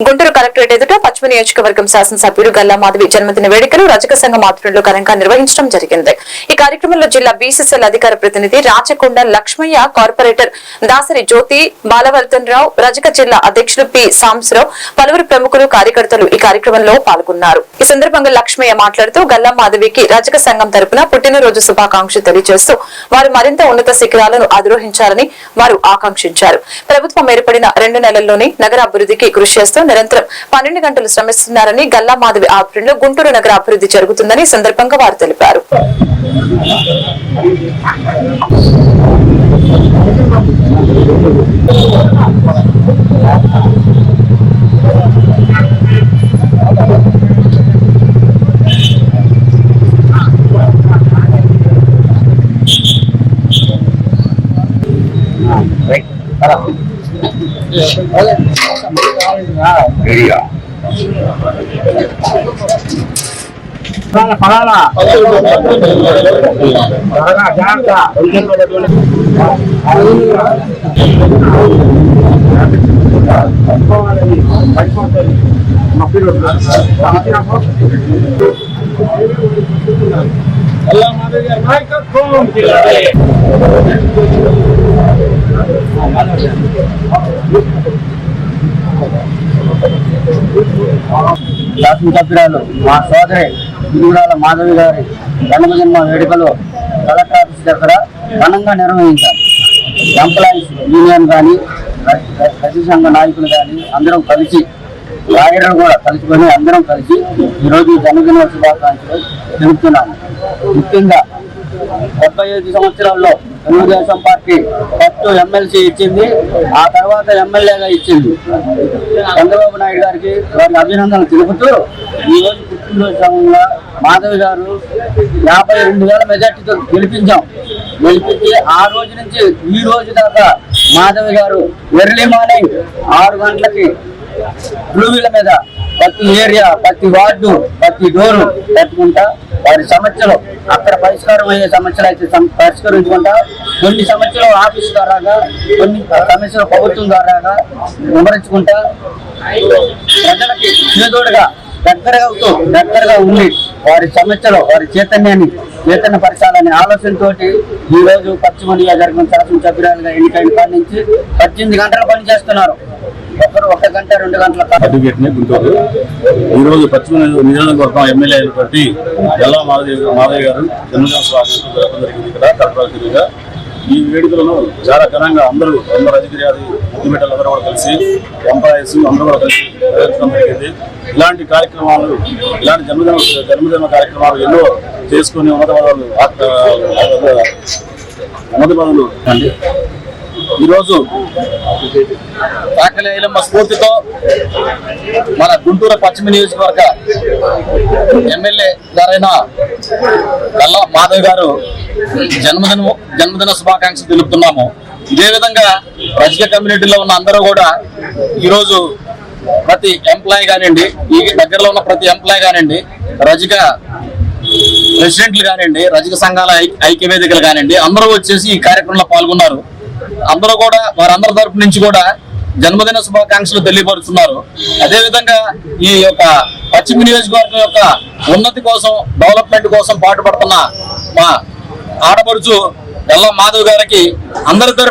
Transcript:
Guntur collectorate ఎదుట పశ్చిమ నియోజకవర్గం శాసనసభ్యుడు గల్లా మాధవి జన్మదిన వేడుకలు రజక సంఘం ఆధ్వర్యంలో ఘనంగా నిర్వహించడం జరిగింది. ఈ కార్యక్రమంలో జిల్లా బీసీసీఎల్ అధికార ప్రతినిధి రాచకొండ లక్ష్మయ్య కార్పొరేటర్ దాసరి జ్యోతి బాలవర్ధన్ రావు రజక జిల్లా అధ్యక్షులు పి. సాంబశివరావు పలువురు ప్రముఖులు కార్యకర్తలు ఈ కార్యక్రమంలో పాల్గొన్నారు. ఈ సందర్భంగా లక్ష్మయ్య మాట్లాడుతూ గల్లా మాధవికి రజక సంఘం తరపున పుట్టినరోజు శుభాకాంక్షలు తెలియజేస్తూ వారు మరింత ఉన్నత శిఖరాలను అధిరోహించాలని వారు ఆకాంక్షించారు. ప్రభుత్వం ఏర్పడిన రెండు నెలల్లోనే నగర అభివృద్ధికి కృషి చేస్తూ నిరంతరం పన్నెండు గంటలు శ్రమిస్తున్నారని గల్లా మాధవి ఆధ్వర్యంలో గుంటూరు నగర అభివృద్ధి జరుగుతుందని సందర్భంగా వారు తెలిపారు. పలానా పలానా త్వరగా జాగ్రత్త పడిపోతుంది నొప్పిలో నాయకత్వం మా సోదరి గురువురాల మాధవి గారి జన్మజన్మ వేడుకలు కలెక్టర్ ఆఫీస్ దగ్గర ఘనంగా నిర్వహించాం ఎంప్లాయీస్ యూనియన్ కానీ ప్రతి సంఘ నాయకులు కానీ అందరం కలిసి లాయర్లు కూడా కలుసుకొని అందరం కలిసి ఈరోజు జన్మదినోత్సవాకాంక్షలు శుభాకాంక్షలు తెలుపుతున్నాము. ముఖ్యంగా డెబ్బై ఐదు సంవత్సరాల్లో తెలుగుదేశం పార్టీ ఫస్ట్ ఎమ్మెల్సీ ఇచ్చింది ఆ తర్వాత ఎమ్మెల్యేగా ఇచ్చింది. చంద్రబాబు నాయుడు గారికి వారి అభినందనలు తెలుపుతూ ఈ రోజు పుట్టినరోజు సమయంలో మాధవి గారు యాభై రెండు వేల మెజార్టీతో గెలిపించాం. గెలిపించి ఆ రోజు నుంచి ఈ రోజు దాకా మాధవి గారు ఎర్లీ మార్నింగ్ ఆరు గంటలకి బ్లూవీల మీద ప్రతి ఏరియా ప్రతి వార్డు ప్రతి డోరు పెట్టుకుంటా వారి సమస్యలు అక్కడ పరిష్కారం అయ్యే సమస్యలు అయితే పరిష్కరించుకుంటా. కొన్ని సమస్యలు ఆఫీస్ ద్వారాగా కొన్ని సమస్యలు ప్రభుత్వం ద్వారాగా వివరించుకుంటా. ప్రజలకి చేదోడుగా దగ్గరగా అవుతూ దగ్గరగా ఉండి వారి సమస్యలు వారి చైతన్యాన్ని చైతన్య పరచాలనే ఆలోచనతో ఈ రోజు పశ్చిమ నియోజకవర్గం శాసనసభ్యురాలుగా ఎన్నికైన కాడి నుంచి పద్దెనిమిది గంటలు పనిచేస్తున్నారు. ఒకరు ఒక గంట రెండు గంటల గుంటూరు. ఈ రోజు పశ్చిమ నియోజకవర్గం ఎమ్మెల్యే అయినటువంటి ఎల్లా మాధవి మాధవి గారు జన్మదిన శుభాకాంక్షలు జరపడం జరిగింది ఇక్కడ ఈ వేడుకలను చాలా ఘనంగా అందరూ అందరూ అధికారి ముద్దుబిడ్డలు అందరూ కూడా కలిసి ఎంప్లాయీస్ అందరూ కూడా కలిసి నిర్వహించడం జరిగింది. ఇలాంటి కార్యక్రమాలు ఇలాంటి జన్మదిన జన్మదిన కార్యక్రమాలు ఎన్నో చేసుకుని ఉన్నత పదవులు ఉన్నత పదవులు అండి. ఈరోజు కాకలి ఐలమ్మ స్ఫూర్తితో మన గుంటూరు పశ్చిమ నియోజకవర్గ ఎమ్మెల్యే గారైన గల్లా మాధవ్ గారు జన్మదిన జన్మదిన శుభాకాంక్షలు తెలుపుతున్నాము. ఇదే విధంగా రజక కమ్యూనిటీలో ఉన్న అందరూ కూడా ఈరోజు ప్రతి ఎంప్లాయ్ కానివ్వండి ఈ దగ్గరలో ఉన్న ప్రతి ఎంప్లాయ్ కానివ్వండి రజక ప్రెసిడెంట్లు కానివ్వండి రజక సంఘాల ఐ- కానివ్వండి అందరూ వచ్చేసి ఈ కార్యక్రమంలో పాల్గొన్నారు. అందరూ కూడా వారందరి తరపు నుంచి కూడా జన్మదిన శుభాకాంక్షలు తెలియపరుస్తున్నారు. అదే విధంగా ఈ యొక్క పశ్చిమ నియోజకవర్గం యొక్క ఉన్నతి కోసం డెవలప్మెంట్ కోసం పాటుపడుతున్న మా ఆడపడుచు ఎల్లా మాధవ్ గారికి అందరి తరపు